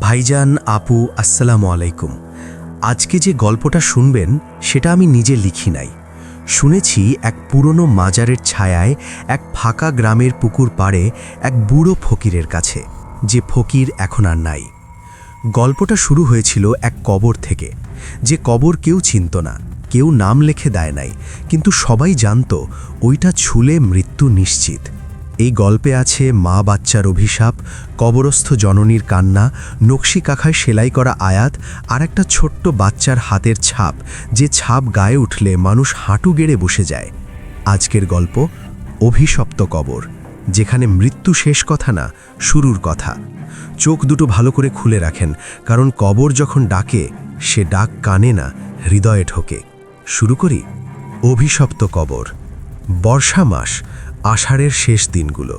ভাইজান, আপু, আসসালামু আলাইকুম। আজকে যে গল্পটা শুনবেন, সেটা আমি নিজে লিখি নাই। শুনেছি এক পুরনো মাজারের ছায়ায় এক ফাঁকা গ্রামের পুকুর পাড়ে এক বুড়ো ফকিরের কাছে, যে ফকির এখন আর নাই। গল্পটা শুরু হয়েছিল এক কবর থেকে। যে কবর কেউ চিনত না, কেউ নাম লেখে দেয় নাই, কিন্তু সবাই জানত, ওইটা ছুলে মৃত্যু নিশ্চিত। এই গল্পে আছে মা বাচ্চার অভিশাপ, কবরস্থ জননীর কান্না, নকশি কাখায় সেলাই করা আয়াত আর একটা ছোট্ট বাচ্চার হাতের ছাপ, যে ছাপ গায়ে উঠলে মানুষ হাঁটু গেড়ে বসে যায়। আজকের গল্প অভিশপ্ত কবর, যেখানে মৃত্যু শেষ কথা না, শুরুর কথা। চোখ দুটো ভালো করে খুলে রাখেন, কারণ কবর যখন ডাকে, সে ডাক কানে না, হৃদয়ে ঢোকে। শুরু করি, অভিশপ্ত কবর, বর্ষা মাস আষাঢ়ের শেষ দিনগুলো।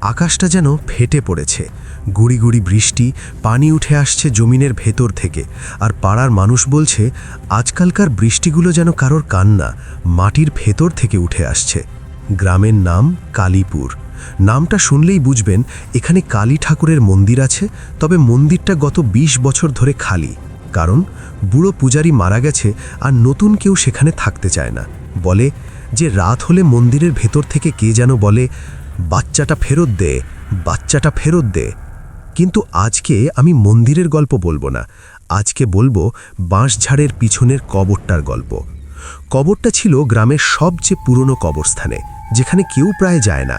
আকাশটা যেন ফেটে পড়েছে। গুড়ি গুড়ি বৃষ্টি, পানি উঠে আসছে জমিনের ভেতর থেকে। আর পাড়ার মানুষ বলছে, আজকালকার বৃষ্টিগুলো যেন কারোর কান্না, মাটির ভেতর থেকে উঠে আসছে। গ্রামের নাম কালীপুর। নামটা শুনলেই বুঝবেন, এখানে কালী ঠাকুরের মন্দির আছে, তবে মন্দিরটা গত ২০ বছর ধরে খালি। কারণ, বুড়ো পূজারি মারা গেছে আর নতুন কেউ সেখানে থাকতে চায় না। বলে যে রাত হলে মন্দিরের ভেতর থেকে কে যেন বলে, বাচ্চাটা ফেরত দে, বাচ্চাটা ফেরত দে। কিন্তু আজকে আমি মন্দিরের গল্প বলব না। আজকে বলব বাঁশঝাড়ের পিছনের কবরটার গল্প। কবরটা ছিল গ্রামের সবচেয়ে পুরনো কবরস্থানে, যেখানে কেউ প্রায় যায় না।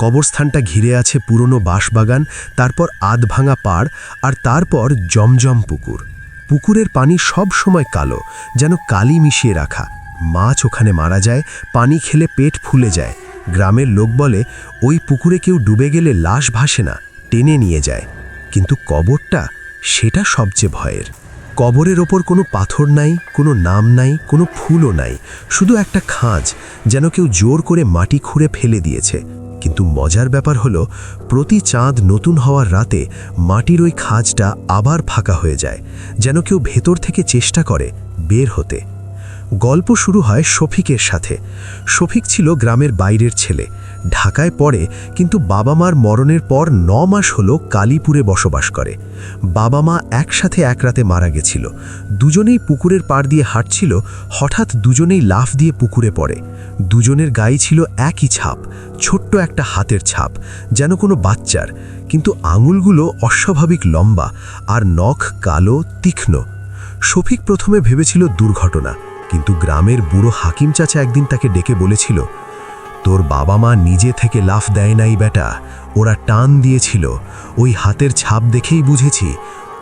কবরস্থানটা ঘিরে আছে পুরনো বাঁশবাগান, তারপর আধ ভাঙা পাড় আর তারপর জমজম পুকুর। পুকুরের পানি সব সময় কালো, যেন কালি মিশিয়ে রাখা। মাছ ওখানে মারা যায়, পানি খেলে পেট ফুলে যায়। গ্রামের লোক বলে, ওই পুকুরে কেউ ডুবে গেলে লাশ ভাসে না, টেনে নিয়ে যায়। কিন্তু কবরটা সেটা সবচেয়ে ভয়ের। কবরের ওপর কোনো পাথর নাই, কোনো নাম নাই, কোনো ফুলও নাই, শুধু একটা খাঁজ যেন কেউ জোর করে মাটি খুঁড়ে ফেলে দিয়েছে। কিন্তু মজার ব্যাপার হলো, প্রতি চাঁদ নতুন হওয়ার রাতে মাটির ওই খাঁজটা আবার ফাঁকা হয়ে যায়, যেন কেউ ভেতর থেকে চেষ্টা করে বের হতে। গল্প শুরু হয় শফিকের সাথে। শফিক ছিল গ্রামের বাইরের ছেলে। ঢাকায় পড়ে, কিন্তু বাবা মার মরণের পর ন মাস হলো কালীপুরে বসবাস করে। বাবা মা একসাথে এক রাতে মারা গেছিল। দুজনেই পুকুরের পাড় দিয়ে হাঁটছিল, হঠাৎ দুজনেই লাফ দিয়ে পুকুরে পড়ে। দুজনের গায়ে ছিল একই ছাপ, ছোট্ট একটা হাতের ছাপ, যেন কোনো বাচ্চার। কিন্তু আঙুলগুলো অস্বাভাবিক লম্বা আর নখ কালো, তীক্ষ্ণ। শফিক প্রথমে ভেবেছিল দুর্ঘটনা। কিন্তু গ্রামের বুড়ো হাকিম চাচা একদিন তাকে ডেকে বলেছিল, তোর বাবা মা নিজে থেকে লাফ দেয় নাই বেটা, ওরা টান দিয়েছিল, ওই হাতের ছাপ দেখেই বুঝেছি,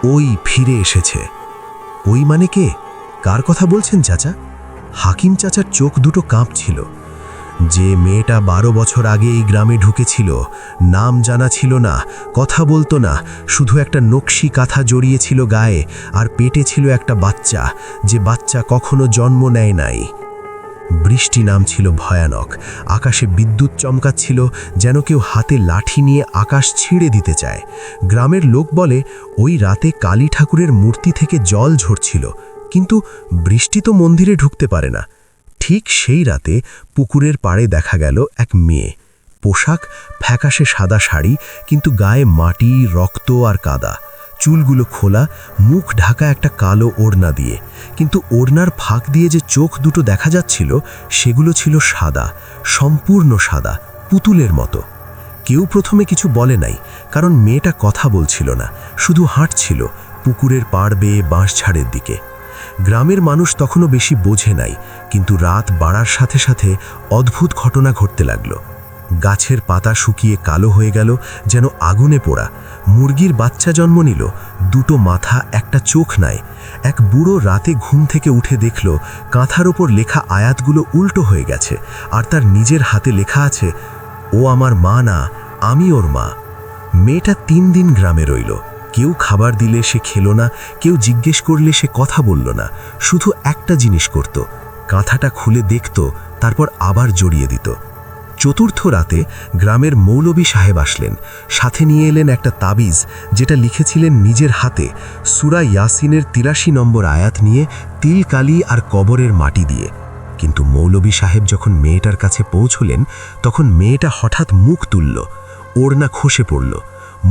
ওই ফিরে এসেছে। ওই মানে কে? কার কথা বলছেন চাচা? হাকিম চাচার চোখ দুটো কাঁপছিল যে মেয়েটা বারো বছর আগে এই গ্রামে ঢুকেছিল, নাম জানা ছিল না, কথা বলতো না, শুধু একটা নকশি কাঁথা জড়িয়েছিল গায়ে আর পেটে ছিল একটা বাচ্চা, যে বাচ্চা কখনো জন্ম নেয় নাই। বৃষ্টি নাম ছিল ভয়ানক, আকাশে বিদ্যুৎ চমকাচ্ছিল, যেন কেউ হাতে লাঠি নিয়ে আকাশ ছিঁড়ে দিতে চায়। গ্রামের লোক বলে, ওই রাতে কালী ঠাকুরের মূর্তি থেকে জল ঝরছিল, কিন্তু বৃষ্টি তো মন্দিরে ঢুকতে পারে না। ঠিক সেই রাতে পুকুরের পাড়ে দেখা গেল এক মেয়ে। পোশাক ফ্যাকাশে সাদা শাড়ি, কিন্তু গায়ে মাটি, রক্ত আর কাদা। চুলগুলো খোলা, মুখ ঢাকা একটা কালো ওড়না দিয়ে। কিন্তু ওড়নার ফাঁক দিয়ে যে চোখ দুটো দেখা যাচ্ছিল, সেগুলো ছিল সাদা, সম্পূর্ণ সাদা, পুতুলের মতো। কেউ প্রথমে কিছু বলে নাই, কারণ মেয়েটা কথা বলছিল না, শুধু হাঁটছিল পুকুরের পাড় বেয়ে বাঁশঝাড়ের দিকে। গ্রামের মানুষ তখনও বেশি বোঝে নাই, কিন্তু রাত বাড়ার সাথে সাথে অদ্ভুত ঘটনা ঘটতে লাগল। গাছের পাতা শুকিয়ে কালো হয়ে গেল, যেন আগুনে পোড়া। মুরগির বাচ্চা জন্ম নিল, দুটো মাথা, একটা চোখ নাই। এক বুড়ো রাতে ঘুম থেকে উঠে দেখল, কাঁথার ওপর লেখা আয়াতগুলো উল্টো হয়ে গেছে, আর তার নিজের হাতে লেখা আছে, ও আমার মা না, আমি ওর মা। মেয়েটা তিন দিন গ্রামে রইল। কেউ খাবার দিলে সে খেলো না, কেউ জিজ্ঞেস করলে সে কথা বলল না, শুধু একটা জিনিস করত, কাঁথাটা খুলে দেখত, তারপর আবার জড়িয়ে দিত। চতুর্থ রাতে গ্রামের মৌলবী সাহেব আসলেন, সাথে নিয়ে এলেন একটা তাবিজ, যেটা লিখেছিলেন নিজের হাতে, সুরা ইয়াসিনের তিরাশি নম্বর আয়াত নিয়ে তিল কালি আর কবরের মাটি দিয়ে। কিন্তু মৌলবী সাহেব যখন মেয়েটার কাছে পৌঁছলেন, তখন মেয়েটা হঠাৎ মুখ তুলল, ওড়না খসে পড়ল।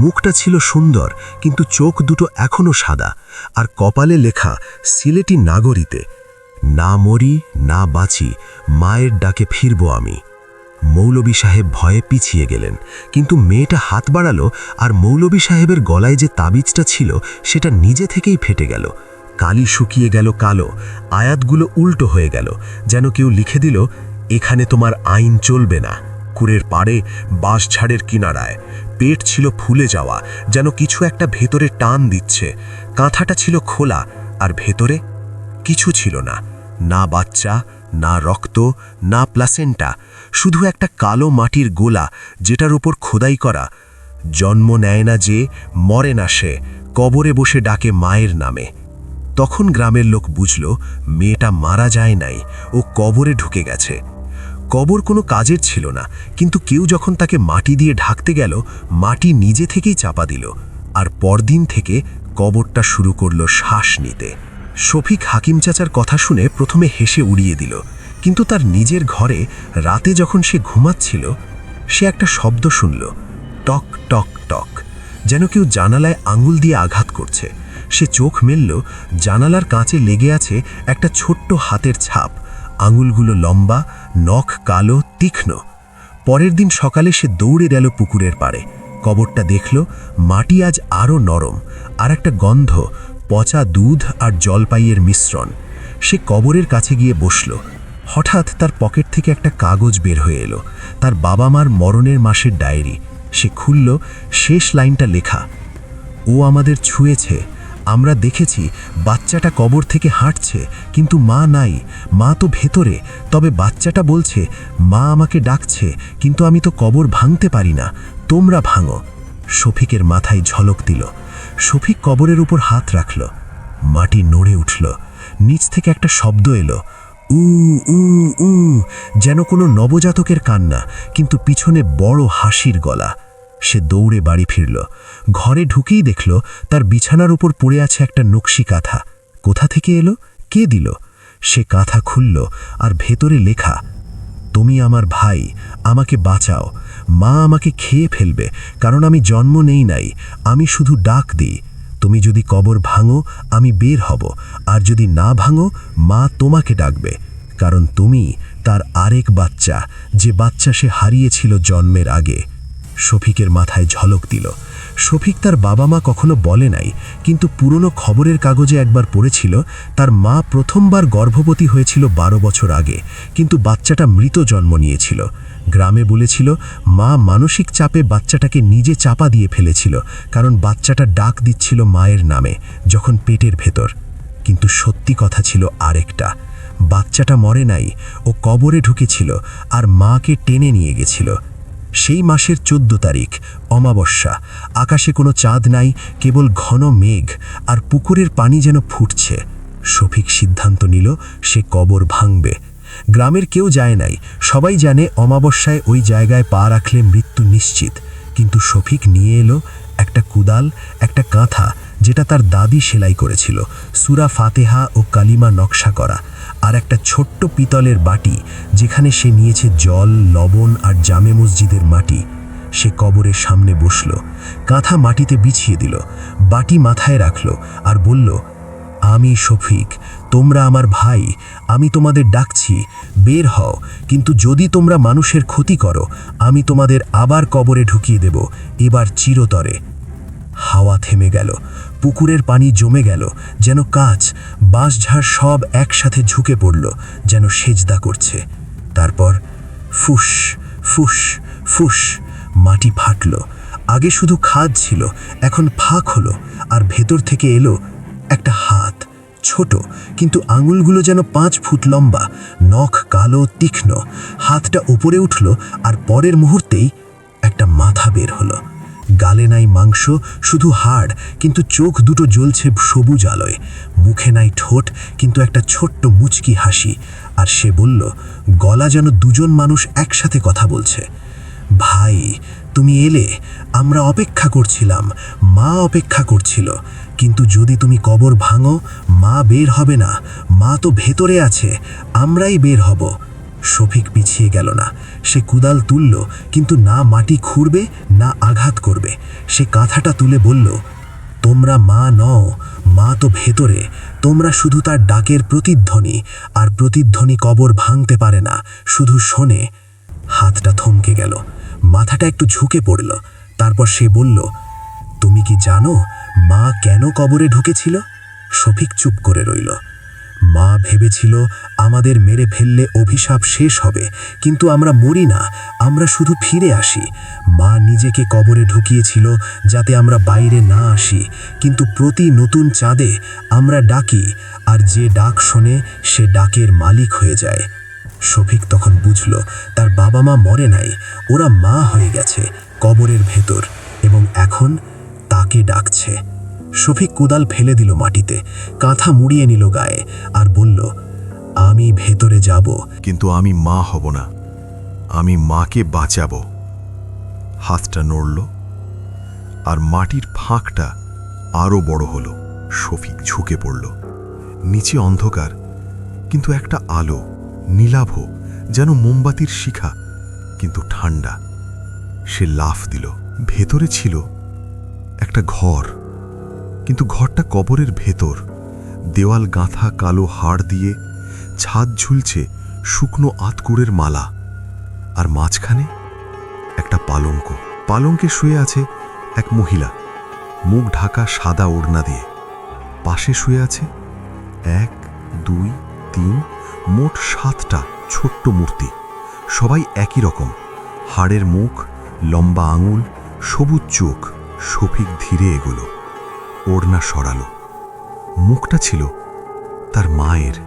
মুখটা ছিল সুন্দর, কিন্তু চোখ দুটো এখনও সাদা, আর কপালে লেখা সিলেটি নাগরিতে, না মরি, না বাঁচি, মায়ের ডাকে ফিরব আমি। মৌলবী সাহেব ভয়ে পিছিয়ে গেলেন, কিন্তু মেয়েটা হাত বাড়ালো, আর মৌলবী সাহেবের গলায় যে তাবিজটা ছিল, সেটা নিজে থেকেই ফেটে গেল। কালি শুকিয়ে গেল কালো, আয়াতগুলো উল্টো হয়ে গেল, যেন কেউ লিখে দিল, এখানে তোমার আইন চলবে না। কুরের পাড়ে বাঁশঝাড়ের কিনারায় পেট ছিল ফুলে যাওয়া, যেন কিছু একটা ভেতরে টান দিচ্ছে। কাঁথাটা ছিল খোলা, আর ভেতরে কিছু ছিল না। না বাচ্চা, না রক্ত, না প্লাসেন্টা, শুধু একটা কালো মাটির গোলা যেটার উপর খোদাই করা। জন্ম নেয় না যে, মরে না সে, কবরে বসে ডাকে মায়ের নামে। তখন গ্রামের লোক বুঝল, মেয়েটা মারা যায় নাই, ও কবরে ঢুকে গেছে। কবর কোনো কাজের ছিল না, কিন্তু কেউ যখন তাকে মাটি দিয়ে ঢাকতে গেল, মাটি নিজে থেকেই চাপা দিল আর পরদিন থেকে কবরটা শুরু করল শ্বাস নিতে। শফিক হাকিম চাচার কথা শুনে প্রথমে হেসে উড়িয়ে দিল, কিন্তু তার নিজের ঘরে রাতে যখন সে ঘুমাচ্ছিল, সে একটা শব্দ শুনল, টক টক টক, যেন কেউ জানালায় আঙুল দিয়ে আঘাত করছে। সে চোখ মেলল, জানালার কাঁচে লেগে আছে একটা ছোট্ট হাতের ছাপ আঙুলগুলো লম্বা, নখ কালো, তীক্ষ্ণ। পরের দিন সকালে সে দৌড়ে গেল পুকুরের পাড়ে। কবরটা দেখল, মাটি আজ আরও নরম, আর একটা গন্ধ, পচা দুধ আর জলপাইয়ের মিশ্রণ। সে কবরের কাছে গিয়ে বসল। হঠাৎ তার পকেট থেকে একটা কাগজ বের হয়ে এলো। তার বাবা মার মরণের মাসের ডায়েরি। সে খুলল, শেষ লাইনটা লেখা, ও আমাদের ছুঁয়েছে আমরা দেখেছি বাচ্চাটা কবর থেকে হাঁটছে, কিন্তু মা নাই। মা তো ভেতরে। তবে বাচ্চাটা বলছে, মা আমাকে ডাকছে, কিন্তু আমি তো কবর ভাঙতে পারি না। তোমরা ভাঙো। শফিকের মাথায় ঝলক দিল। শফিক কবরের উপর হাত রাখল। মাটি নড়ে উঠল। নিচ থেকে একটা শব্দ এলো। উ উ উ। যেন কোনো নবজাতকের কান্না, কিন্তু পিছনে বড় হাসির গলা। সে দৌড়ে বাড়ি ফিরল। ঘরে ঢুকেই দেখল তার বিছানার উপর পড়ে আছে একটা নকশি কাঁথা। কোথা থেকে এলো? কে দিল? সে কাঁথা খুলল আর ভেতরে লেখা, তুমি আমার ভাই, আমাকে বাঁচাও। মা আমাকে খেয়ে ফেলবে, কারণ আমি জন্ম নেই নাই। আমি শুধু ডাক দিই। তুমি যদি কবর ভাঙো, আমি বের হব। আর যদি না ভাঙো, মা তোমাকে ডাকবে। কারণ তুমি তার আরেক বাচ্চা, যে বাচ্চা সে হারিয়েছিল জন্মের আগে। শফিকের মাথায় ঝলক দিল। শফিক তার বাবা মা কখনো বলে নাই, কিন্তু পুরনো খবরের কাগজে একবার পড়েছিল, তার মা প্রথমবার গর্ভবতী হয়েছিল বারো বছর আগে, কিন্তু বাচ্চাটা মৃত জন্ম নিয়েছিল। গ্রামে বলেছিল, মা মানসিক চাপে বাচ্চাটাকে নিজে চাপা দিয়ে ফেলেছিল, কারণ বাচ্চাটা ডাক দিচ্ছিল মায়ের নামে, যখন পেটের ভেতর। কিন্তু সত্যি কথা ছিল আরেকটা, বাচ্চাটা মরে নাই, ও কবরে ঢুকেছিল, আর মাকে টেনে নিয়ে গেছিল। সেই মাসের চোদ্দ তারিখ, অমাবস্যা। আকাশে কোনো চাঁদ নাই, কেবল ঘন মেঘ, আর পুকুরের পানি যেন ফুটছে। শফিক সিদ্ধান্ত নিল, সে কবর ভাঙবে। গ্রামের কেউ যায় নাই, সবাই জানে অমাবস্যায় ওই জায়গায় পা রাখলে মৃত্যু নিশ্চিত। কিন্তু শফিক নিয়ে এলো একটা কুদাল, একটা কাঁথা যেটা তার দাদি সেলাই করেছিল, সুরা ফাতেহা ও কালিমা নকশা করা, আর একটা ছোট্ট পিতলের বাটি যেখানে সে নিয়েছে জল, লবণ আর জামে মসজিদের মাটি। সে কবরের সামনে বসল, কাঁথা মাটিতে বিছিয়ে দিল, বাটি মাথায় রাখল আর বলল, আমি শফিক, তোমরা আমার ভাই, আমি তোমাদের ডাকছি, বের হও, কিন্তু যদি তোমরা মানুষের ক্ষতি করো, আমি তোমাদের আবার কবরে ঢুকিয়ে দেব, এবার চিরতরে। হাওয়া থেমে গেল, পুকুরের পানি জমে গেল, যেন কাঁচ, বাঁশঝাড় সব একসাথে ঝুঁকে পড়ল, যেন সেজদা করছে। তারপর ফুস ফুস ফুস, মাটি ফাটল। আগে শুধু খাদ ছিল, এখন ফাঁক হলো, আর ভেতর থেকে এলো একটা হাত, ছোট, কিন্তু আঙুলগুলো যেন পাঁচ ফুট লম্বা, নখ কালো, তীক্ষ্ণ। হাতটা উপরে উঠল, আর পরের মুহূর্তেই একটা মাথা বের হলো। গালে নাই মাংস, শুধু হাড়, কিন্তু চোখ দুটো জ্বলছে সবুজ আলোয়। মুখে নাই ঠোঁট, কিন্তু একটা ছোট্ট মুচকি হাসি। আর সে বলল, গলা যেন দুজন মানুষ একসাথে কথা বলছে। ভাই, তুমি এলে, আমরা অপেক্ষা করছিলাম, মা অপেক্ষা করছিল। কিন্তু যদি তুমি কবর ভাঙো, মা বের হবে না, মা তো ভেতরে আছে, আমরাই বের হব। শফিক পিছিয়ে গেল না। সে কুদাল তুলল, কিন্তু না মাটি খুঁড়বে, না আঘাত করবে। সে কাঁথাটা তুলে বলল, তোমরা মা নও, মা তো ভেতরে। তোমরা শুধু তার ডাকের প্রতিধ্বনি, আর প্রতিধ্বনি কবর ভাঙতে পারে না, শুধু শোনে। হাতটা থমকে গেল। মাথাটা একটু ঝুঁকে পড়ল। তারপর সে বলল, তুমি কি জানো মা কেন কবরে ঢুকেছিল? শফিক চুপ করে রইল। মা ভেবেছিল আমাদের মেরে ফেললে অভিশাপ শেষ হবে, কিন্তু আমরা মরি না, আমরা শুধু ফিরে আসি। মা নিজেকে কবরে ঢুকিয়েছিল যাতে আমরা বাইরে না আসি, কিন্তু প্রতি নতুন চাঁদে আমরা ডাকি, আর যে ডাক শোনে সে ডাকের মালিক হয়ে যায়। শফিক তখন বুঝল, তার বাবা মা মরে নাই, ওরা মা হয়ে গেছে, কবরের ভেতর, এবং এখন তাকে ডাকছে। শফিক কোদাল ফেলে দিল মাটিতে, কাঁথা মুড়িয়ে নিল গায়ে আর বলল, আমি ভেতরে যাব। কিন্তু আমি মা হব না। আমি মাকে বাঁচাবো। হাতটা নড়ল আর মাটির ফাঁকটা আরও বড় হলো। শফিক ঝুঁকে পড়ল। নিচে অন্ধকার, কিন্তু একটা আলো, নীলাভ, যেন মোমবাতির শিখা, কিন্তু ঠান্ডা। সে লাফ দিল। ভেতরে ছিল একটা ঘর। কিন্তু ঘরটা কবরের ভেতর। দেওয়াল, গাঁথা, কালো হাড় দিয়ে ছাদ ঝুলছে শুকনো আতকুড়ের মালা। আর মাঝখানে একটা পালঙ্ক। পালঙ্কে শুয়ে আছে এক মহিলা, মুখ ঢাকা সাদা ওড়না দিয়ে। পাশে শুয়ে আছে এক, দুই, তিন, মোট সাতটা ছোট্ট মূর্তি। সবাই একই রকম। হাড়ের মুখ, লম্বা আঙুল, সবুজ চোখ, শফিক ধীরে এগোলো। ওড়না সরালো। মুখটা ছিল তার মায়ের,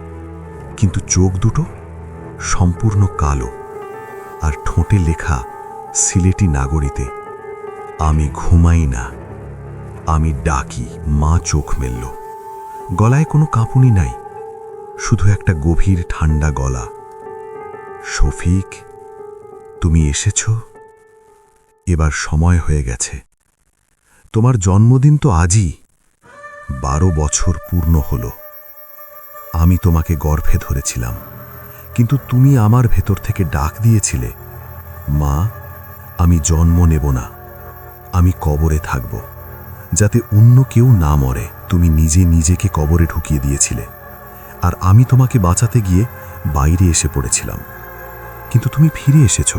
কিন্তু চোখ দুটো সম্পূর্ণ কালো আর ঠোঁটে লেখা সিলেটি নাগরিতে, আমি ঘুমাই না, আমি ডাকি, মা চোখ মেলল। গলায় কোনো কাঁপুনি নাই, শুধু একটা গভীর ঠান্ডা গলা। শফিক, তুমি এসেছ? এবার সময় হয়ে গেছে। তোমার জন্মদিন তো আজই। বারো বছর পূর্ণ হল। আমি তোমাকে গর্ভে ধরেছিলাম। কিন্তু তুমি আমার ভেতর থেকে ডাক দিয়েছিলে, মা, আমি জন্ম নেব না। আমি কবরে থাকব। যাতে অন্য কেউ না মরে। তুমি নিজে নিজেকে কবরে ঢুকিয়ে দিয়েছিলে। আর আমি তোমাকে বাঁচাতে গিয়ে বাইরে এসে পড়েছিলাম। কিন্তু তুমি ফিরে এসেছ।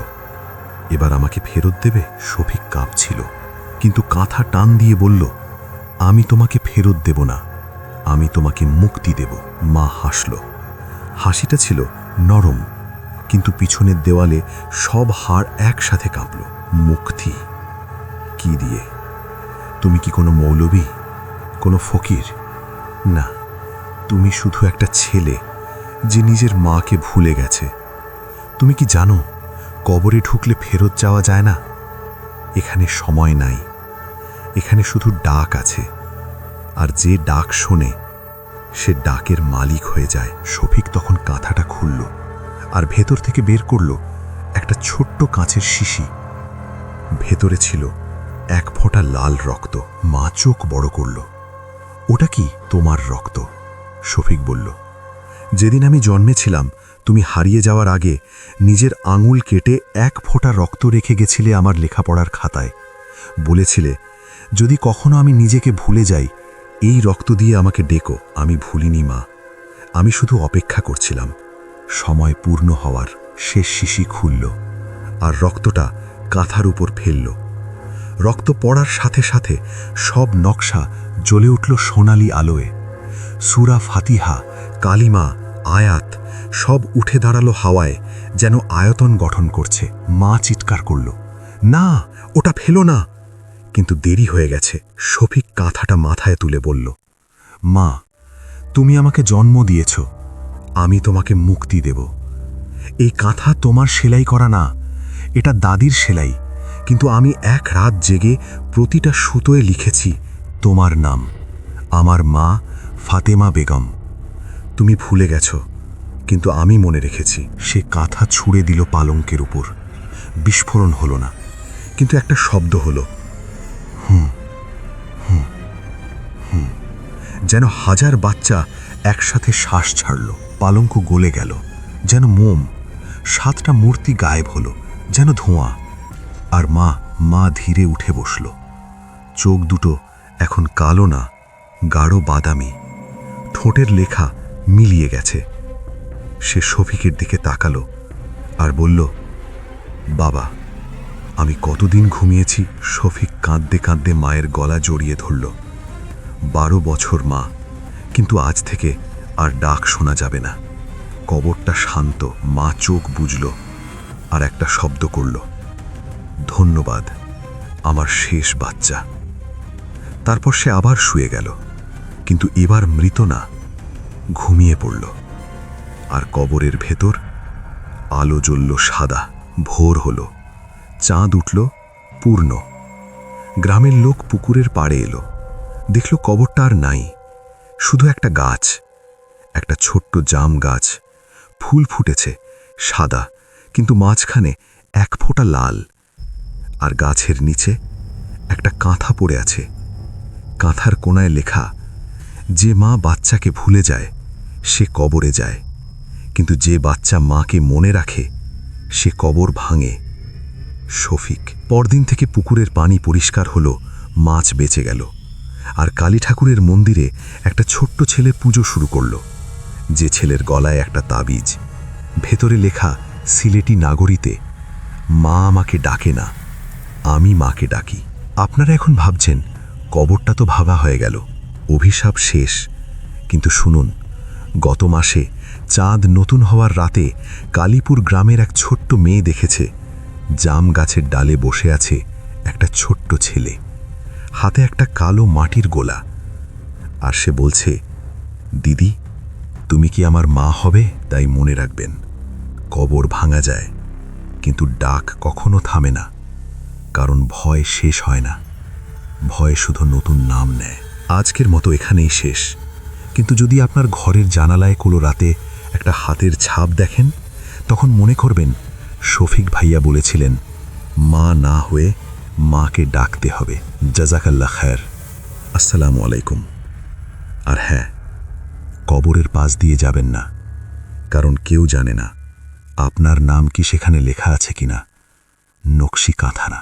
এবার আমাকে ফেরত দেবে? শফিক কাঁপছিল। কিন্তু কাঁথা টান দিয়ে বলল আমি তোমাকে ফেরত দেব না। আমি তোমাকে মুক্তি দেব। মা হাসল। হাসিটা ছিল নরম, কিন্তু পিছনের দেওয়ালে সব হাড় একসাথে কাঁপল। মুক্তি? কি দিয়ে? তুমি কি কোনো মৌলবী? কোনো ফকির? না, তুমি শুধু একটা ছেলে যে নিজের মাকে ভুলে গেছে। তুমি কি জানো, কবরে ঢুকলে ফেরত যাওয়া যায় না? এখানে সময় নাই। এখানে শুধু ডাক আছে। আর যে ডাক শোনে, সে ডাকের মালিক হয়ে যায়। শফিক তখন কাঁথাটা খুলল আর ভেতর থেকে বের করল একটা ছোট্ট কাঁচের শিশি। ভেতরে ছিল এক ফোঁটা লাল রক্ত। মা চোখ বড় করল, ওটা কি তোমার রক্ত? শফিক বলল, যেদিন আমি জন্মেছিলাম, তুমি হারিয়ে যাওয়ার আগে নিজের আঙুল কেটে এক ফোঁটা রক্ত রেখে গেছিলে আমার লেখাপড়ার খাতায়। বলেছিলে যদি কখনো আমি নিজেকে ভুলে যাই, এই রক্ত দিয়ে আমাকে ডেকো, আমি ভুলিনি মা। আমি শুধু অপেক্ষা করছিলাম। সময় পূর্ণ হওয়ার শেষ শিশি খুলল, আর রক্তটা কাঁথার উপর ফেলল। রক্ত পড়ার সাথে সাথে সব নকশা জ্বলে উঠল সোনালি আলোয়। সুরা ফাতিহা, কালিমা, আয়াত সব উঠে দাঁড়াল হাওয়ায়, যেন আয়তন গঠন করছে। মা চিৎকার করল, না, ওটা ফেলো না। কিন্তু দেরি হয়ে গেছে। শফিক কাঁথাটা মাথায় তুলে বলল, মা, তুমি আমাকে জন্ম দিয়েছ। আমি তোমাকে মুক্তি দেব। এই কাঁথা তোমার সেলাই করা না, এটা দাদির সেলাই। কিন্তু আমি এক রাত জেগে প্রতিটা সুতোয় লিখেছি, তোমার নাম। আমার মা ফাতেমা বেগম। তুমি ভুলে গেছ, কিন্তু আমি মনে রেখেছি, সে কাঁথা ছুঁড়ে দিল পালঙ্কের উপর। বিস্ফোরণ হলো না। কিন্তু একটা শব্দ হলো যেন হাজার বাচ্চা একসাথে শ্বাস ছাড়ল, পালঙ্ক গলে গেল, যেন মোম, সাতটা মূর্তি গায়েব হলো, যেন ধোঁয়া। আর মা মা ধীরে উঠে বসল। চোখ দুটো এখন কালো না, গাঢ় বাদামি। ঠোঁটের লেখা মিলিয়ে গেছে। সে শফিকের দিকে তাকালো আর বলল, বাবা, আমি কতদিন ঘুমিয়েছি? শফিক কাঁদতে কাঁদতে মায়ের গলা জড়িয়ে ধরল। বারো বছর মা, কিন্তু আজ থেকে আর ডাক শোনা যাবে না। কবরটা শান্ত, মা চোখ বুঝল আর একটা শব্দ করল, ধন্যবাদ, আমার শেষ বাচ্চা। তারপর সে আবার শুয়ে গেল, কিন্তু এবার মৃত না, ঘুমিয়ে পড়ল। আর কবরের ভেতর আলো জ্বলল সাদা, ভোর হলো, চাঁদ উঠল পূর্ণ। গ্রামের লোক পুকুরের পাড়ে এলো। দেখল কবরটা আর নাই, শুধু একটা গাছ, একটা ছোট্ট জাম গাছ। ফুল ফুটেছে, সাদা, কিন্তু মাঝখানে এক ফোঁটা লাল। আর গাছের নিচে একটা কাঁথা পড়ে আছে। কাঁথার কোনায় লেখা, যে মা বাচ্চাকে ভুলে যায়, সে কবরে যায়। কিন্তু যে বাচ্চা মাকে মনে রাখে, সে কবর ভাঙে। শফিক, পরদিন থেকে পুকুরের পানি পরিষ্কার হলো, মাছ বেঁচে গেল। আর কালী ঠাকুরের মন্দিরে একটা ছোট্ট ছেলে পুজো শুরু করল। যে ছেলের গলায় একটা তাবিজ। ভেতরে লেখা, সিলেটি নাগরীতে, মা আমাকে ডাকে না, আমি মাকে ডাকি। আপনারা এখন ভাবছেন, কবরটা তো ভাবা হয়ে গেল, অভিশাপ শেষ। কিন্তু শুনুন, গত মাসে চাঁদ নতুন হওয়ার রাতে কালীপুর গ্রামের এক ছোট্ট মেয়ে দেখেছে, জাম গাছের ডালে বসে আছে একটা ছোট্ট ছেলে। হাতে একটা কালো মাটির গোলা। আর সে বলছে, দিদি, তুমি কি আমার মা হবে? তাই মনে রাখবেন, কবর ভাঙা যায়, কিন্তু ডাক কখনো থামে না, কারণ ভয় শেষ হয় না। ভয় শুধু নতুন নাম নেয়। আজকের মতো এখানেই শেষ। কিন্তু যদি আপনার ঘরের জানালায় কোনো রাতে একটা হাতের ছাপ দেখেন, তখন মনে করবেন, শফিক ভাইয়া বলেছিলেন, মা না হয়ে মাকে ডাকতে হবে। জাজাকাল্লা খায়ের। আসসালামু আলাইকুম। আর হ্যাঁ কবরের পাশ দিয়ে যাবেন না, কারণ কেউ জানে না আপনার নাম কি সেখানে লেখা আছে কিনা। নকশি কাঁথা না।